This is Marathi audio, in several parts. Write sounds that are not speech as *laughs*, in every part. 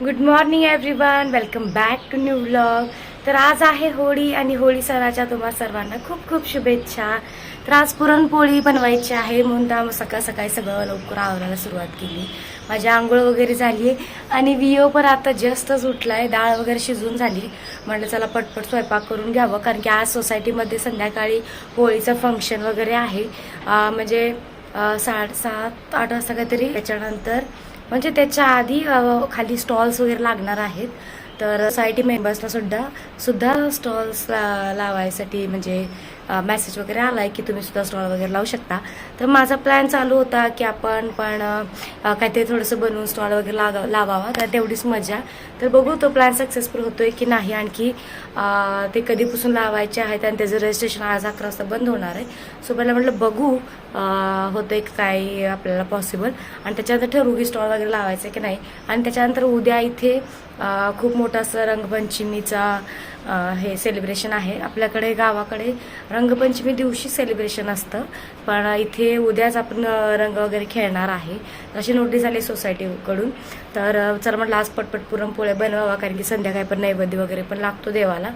Good morning everyone welcome back to new vlog तर आज आहे होळी आणि होळी सणाच्या तुम्हा सर्वांना खूप खूप शुभेच्छा. तर आज पुरणपोळी बनवायची आहे म्हणून तर सकाळ सकाळी सगळं लवकर आवरायला सुरुवात केली. माझी आंघोळ वगैरे झाली आहे आणि वियो पण आता जस्टच उठला आहे डाळ वगैरे शिजून झाली. म्हटलं चला पटपट स्वयंपाक करून घ्यावं कारण की आज सोसायटीमध्ये संध्याकाळी होळीचं फंक्शन वगैरे आहे. म्हणजे साडे सात आठ वाजता काहीतरी. त्याच्यानंतर म्हणजे त्याच्या आधी खाली स्टॉल्स वगैरे लागणार आहेत. तर सोसायटी मेंबर्सला सुद्धा सुद्धा स्टॉल्स लावायसाठी म्हणजे मेसेज वगैरे आला आहे की तुम्ही सुद्धा स्टॉल वगैरे लावू शकता. तर माझा प्लॅन चालू होता की आपण पण काहीतरी थोडंसं बनवून स्टॉल वगैरे लागा लावावा. तर तेवढीच मजा. तर बघू तो प्लॅन सक्सेसफुल होतोय की नाही. आणखी ते कधीपासून लावायचे आहेत आणि त्याचं रजिस्ट्रेशन आज अकरा वाजता बंद होणार आहे. सो पहिला म्हटलं बघू होतंय काय आपल्याला पॉसिबल आणि त्याच्यानंतर ठरवू की स्टॉल वगैरे लावायचं की नाही. आणि त्याच्यानंतर उद्या इथे खूप मोठा असं रंगपंचमीचा हे सेलिब्रेशन आहे. आपल्याकडे गावाकडे रंगपंचमी दिवशी सेलिब्रेशन असतं. पण इथे उद्याच आपण रंग वगैरे खेळणार आहे. अशी नोटीस आली सोसायटीकडून तर चल चला म्हटलं आज पटपट पुरणपोळ्या बनवावा कारण की संध्याकाळी पण नैवेद्य वगैरे पण लागतो देवाला.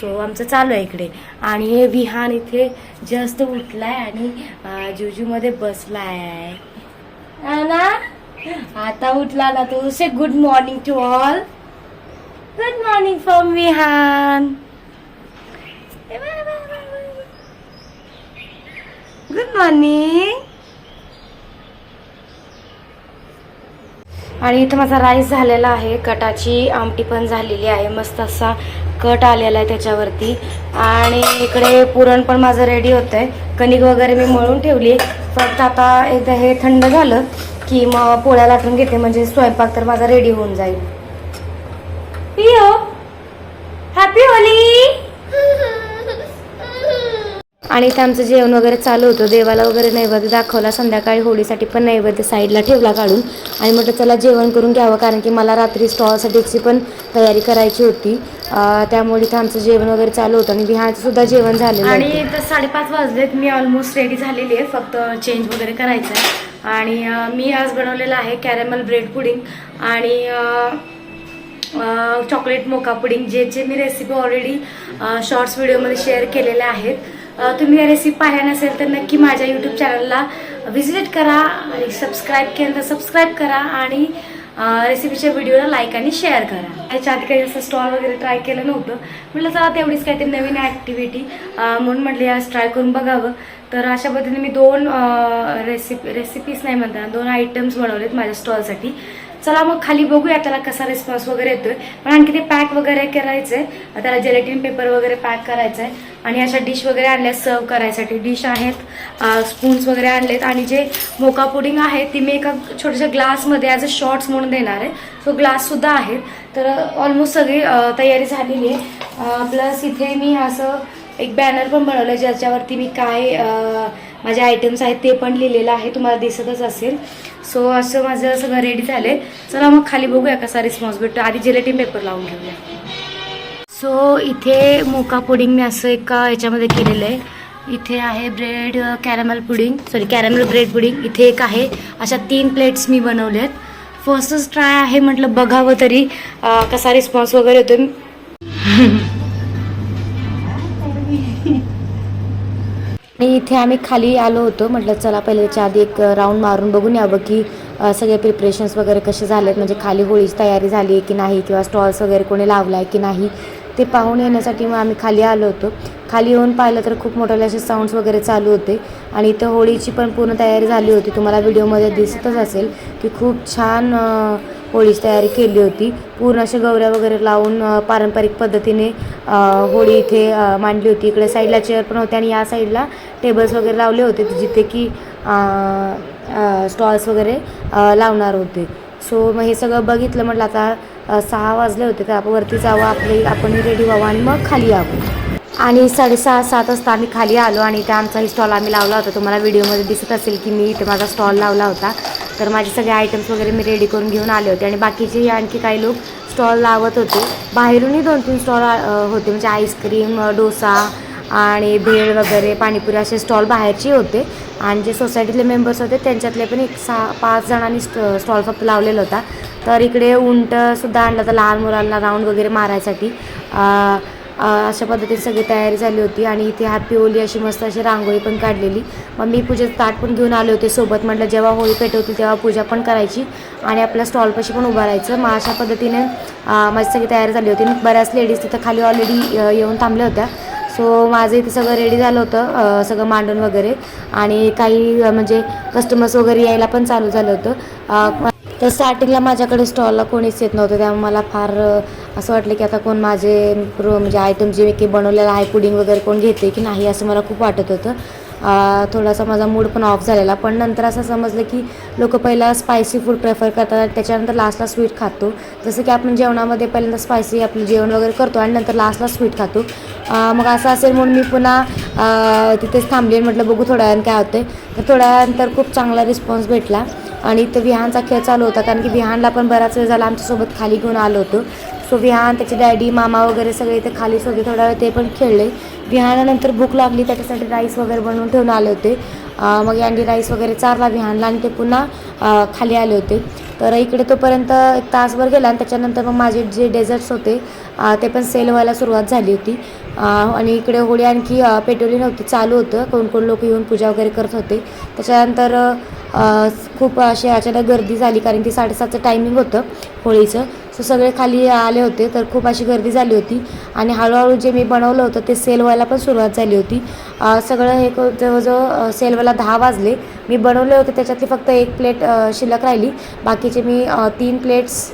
सो आमचं चालू आहे इकडे. आणि हे विहान इथे जस्ट उठलाय आणि जुजूमध्ये बसलाय. ना आता उठला ना तू. Say good morning to all good morning from Wihan. Good morning आणि इथं माझा राईस झालेला आहे. कटाची आमटी पण झालेली आहे. मस्त असा कट आलेला आहे त्याच्यावरती. आणि इकडे पुरण पण माझं रेडी होतं आहे कणिक वगैरे मी मळून ठेवली. फक्त आता एकदा हे थंड झालं की मग पोळ्या लाटून घेते. म्हणजे स्वयंपाक तर माझा रेडी होऊन जाईल. पिओ हॅपी होली आणि इथं आमचं जेवण वगैरे चालू होतं. देवाला वगैरे नैवेद्य दाखवला. संध्याकाळी होळीसाठी पण नैवेद्य साईडला ठेवला काढून. आणि म्हटलं चला जेवण करून घ्यावं कारण की मला रात्री स्टॉलसाठीची पण तयारी करायची होती. त्यामुळे इथं आमचं जेवण वगैरे चालू होतं. आणि विहारचं सुद्धा जेवण झालेलं आणि इथं साडेपाच वाजलेत. मी ऑलमोस्ट रेडी झालेली आहे. फक्त चेंज वगैरे करायचं आहे. आणि मी आज बनवलेलं आहे कॅरेमल ब्रेड पुडिंग आणि चॉकलेट मोका पुडिंग ज्याचे मी रेसिपी ऑलरेडी शॉर्ट्स व्हिडिओमध्ये शेअर केलेल्या आहेत. तुम्ही या रेसिपी पाहिल्या नसेल तर नक्की माझ्या यूट्यूब चॅनलला व्हिजिट करा आणि सबस्क्राईब केलं तर सबस्क्राईब करा आणि रेसिपीच्या व्हिडिओला लाईक आणि शेअर करा. याच्या आधी काही असं स्टॉल वगैरे ट्राय केलं नव्हतं. म्हटलं चला तेवढीच काहीतरी नवीन ॲक्टिव्हिटी म्हणून म्हटलं आज ट्राय करून बघावं. तर अशा पद्धतीने मी दोन रेसिपी रेसिपीज नाही म्हणतात दोन आयटम्स बनवलेत माझ्या स्टॉलसाठी चला मग खाली बघूया त्याला कसा रिस्पॉन्स वगैरे येतोय. पण आणखी ते पॅक वगैरे करायचंय. त्याला जेलेटिन पेपर वगैरे पॅक करायचंय. आणि अशा डिश वगैरे आणल्या सर्व करायसाठी. डिश आहेत स्पून्स वगैरे आणलेत. आणि जे मोका पुडिंग आहे ती मी एका छोट्याशा ग्लासमध्ये ॲज अ शॉर्ट्स म्हणून देणार आहे. सो ग्लाससुद्धा आहेत तर ऑलमोस्ट सगळी तयारी झालेली आहे. प्लस इथे मी असं एक बॅनर पण बनवलं ज्याच्यावरती मी काय माझे आयटम्स आहेत ते पण लिहिलेलं आहे तुम्हाला दिसतच असेल. सो असं माझं सगळं रेडी झालं आहे चला मग खाली बघूया कसा रिस्पॉन्स भेटतो. आधी जिलेटिन पेपर लावून घेऊया. सो इथे मोका पुडिंग मी असं एका याच्यामध्ये केलेलं आहे. इथे आहे bread caramel pudding sorry caramel bread pudding इथे एक आहे. अशा तीन प्लेट्स मी बनवले आहेत. फर्स्टच ट्राय आहे म्हटलं बघावं तरी कसा रिस्पॉन्स वगैरे येतो *laughs* आणि इथे आम्ही खाली आलो होतो. म्हटलं चला पहिले त्याच्या आधी एक राऊंड मारून बघून यावं की सगळे प्रिपरेशन्स वगैरे कसे झालेत. म्हणजे खाली होळीची तयारी झाली आहे की नाही किंवा स्टॉल्स वगैरे कोणी लावला आहे की नाही ते पाहून येण्यासाठी मग आम्ही खाली आलो होतो. खाली येऊन पाहिलं तर खूप मोठ्याले असे साऊंड्स वगैरे चालू होते. आणि इथं होळीची पण पूर्ण तयारी झाली होती. तुम्हाला व्हिडिओमध्ये दिसतच असेल की खूप छान होळीची तयारी केली होती. पूर्ण अशा गौऱ्या वगैरे लावून पारंपरिक पद्धतीने होळी इथे मांडली होती. इकडे साईडला चेअर पण होते आणि या साईडला टेबल्स वगैरे लावले होते जिथे की स्टॉल्स वगैरे लावणार होते. सो मग हे सगळं बघितलं म्हटलं आता सहा वाजले होते तर आपण वरती जावं आपले आपणही रेडी व्हावं आणि मग खाली यावं. आणि साडेसहा सात वाजता आम्ही खाली आलो आणि इथे आमचाही स्टॉल आम्ही लावला होता. तुम्हाला व्हिडिओमध्ये दिसत असेल की मी इथे माझा स्टॉल लावला होता. तर माझे सगळे आयटम्स वगैरे मी रेडी करून घेऊन आले होते. आणि बाकीचे आणखी काही लोक स्टॉल लावत होते. बाहेरूनही दोन तीन स्टॉल होते. म्हणजे आईस्क्रीम डोसा आणि भेळ वगैरे पाणीपुरी असे स्टॉल बाहेरचे होते. आणि जे सोसायटीतले मेंबर्स होते त्यांच्यातले पण एक सहा पाच जणांनी स्ट स्टॉल फक्त लावलेला होता. तर इकडे उंटसुद्धा आणलं होतं लहान मुलांना राऊंड वगैरे मारायसाठी. अशा पद्धतीने सगळी तयारी झाली होती आणि इथे हॅपी होली अशी मस्त अशी रांगोळी पण काढलेली. मग मी पूजेचं ताट पण घेऊन आले होते सोबत. म्हटलं जेव्हा होळी पेटवतील तेव्हा पूजा पण करायची आणि आपल्या स्टॉलपाशी पण उभं राहायचं. मग अशा पद्धतीने माझी सगळी तयारी झाली होती. बऱ्याच लेडीज तिथं खाली ऑलरेडी येऊन थांबल्या होत्या. सो माझं इथे सगळं रेडी झालं होतं सगळं मांडून वगैरे. आणि काही म्हणजे कस्टमर्स वगैरे यायला पण चालू झालं होतं. तर स्टार्टिंगला माझ्याकडे स्टॉलला कोणीच येत नव्हतं. त्यामुळे मला फार असं वाटलं की आता कोण माझे प्रो म्हणजे आयटम जे काही बनवलेलं आहे पुडिंग वगैरे कोण घेते की नाही असं मला खूप वाटत होतं. थोडासा माझा मूड पण ऑफ झालेला. पण नंतर असं समजलं की लोक पहिला स्पायसी फूड प्रेफर करतात त्याच्यानंतर लास्टला स्वीट खातो. जसं की आपण जेवणामध्ये पहिल्यांदा स्पायसी आपलं जेवण वगैरे करतो आणि नंतर लास्टला स्वीट खातो. मग असं असेल म्हणून मी पुन्हा तिथेच थांबले म्हटलं बघू थोड्या वेळानं काय होते तर थोड्या वेळानंतर खूप चांगला रिस्पॉन्स भेटला. आणि इथं विहानचा खेळ चालू होता कारण की विहानला पण बराच वेळ झाला. आमच्यासोबत खाली घेऊन आलो होतो. सो विहान त्याचे डॅडी मामा वगैरे सगळे इथे खालीच होते थोडा वेळ ते पण खेळले. विहानानंतर भूक लागली त्याच्यासाठी राईस वगैरे बनवून ठेवून आले होते. मग यांनी राईस वगैरे चारला विहानला आणि ते पुन्हा खाली आले होते. तर इकडे तोपर्यंत एक तासभर गेला आणि त्याच्यानंतर मग माझे जे डेझर्ट्स होते ते पण सेल व्हायला सुरुवात झाली होती. आणि इकडे होळी आणखी अं, पेटवली नव्हती चालू होतं. कोण कोण लोक येऊन पूजा वगैरे करत होते. त्याच्यानंतर खूप अशी अचानक गर्दी झाली कारण की साडेसातचं टायमिंग होतं होळीचं. सो सगळे खाली आले होते तर खूप अशी गर्दी झाली होती. आणि हळूहळू जे मी बनवलं होतं ते सेल व्हायला पण सुरुवात झाली होती. सगळं हे जवळजवळ सेल व्हायला दहा वाजले. मी बनवले होते त्याच्यातली फक्त एक प्लेट शिल्लक राहिली. बाकीचे मी तीन प्लेट्स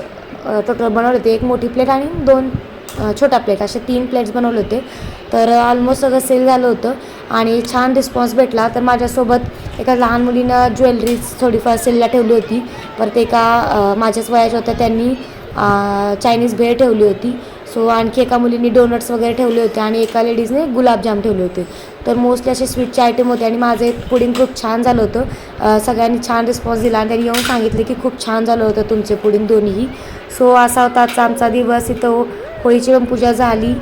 टोटल बनवले होते. एक मोठी प्लेट आणि दोन छोटा प्लेट असे तीन प्लेट्स बनवले होते. तर ऑलमोस्ट सगळं सेल झालं होतं आणि छान रिस्पॉन्स भेटला. तर माझ्यासोबत एका लहान मुलीनं ज्वेलरीज थोडीफार सेलला ठेवली होती. परत एका माझ्याच वयाच्या होत्या त्यांनी चायनीज भेळ ठेवली होती. सो आणखी एका मुलींनी डोनट्स वगैरे ठेवले होते आणि एका लेडीजने गुलाबजाम ठेवले होते. तर मोस्टली असे स्वीटचे आयटम होते आणि माझं एक पुडिंग खूप छान झालं होतं. सगळ्यांनी छान रिस्पॉन्स दिला आणि त्यांनी येऊन सांगितले की खूप छान झालं होतं तुमचे पुडिंग दोन्हीही. सो असा होता आजचा आमचा दिवस. इथं होळीची पण पूजा झाली.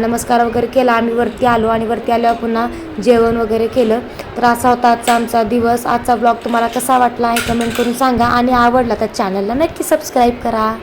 नमस्कार वगैरे केला. आम्ही वरती आलो आणि वरती आल्यावर पुन्हा जेवण वगैरे केलं. तर असा होता आजचा आमचा दिवस. आजचा ब्लॉग तुम्हाला कसा वाटला आहे? कमेंट करून सांगा आणि आवडला तर चॅनलला नक्की सबस्क्राईब करा.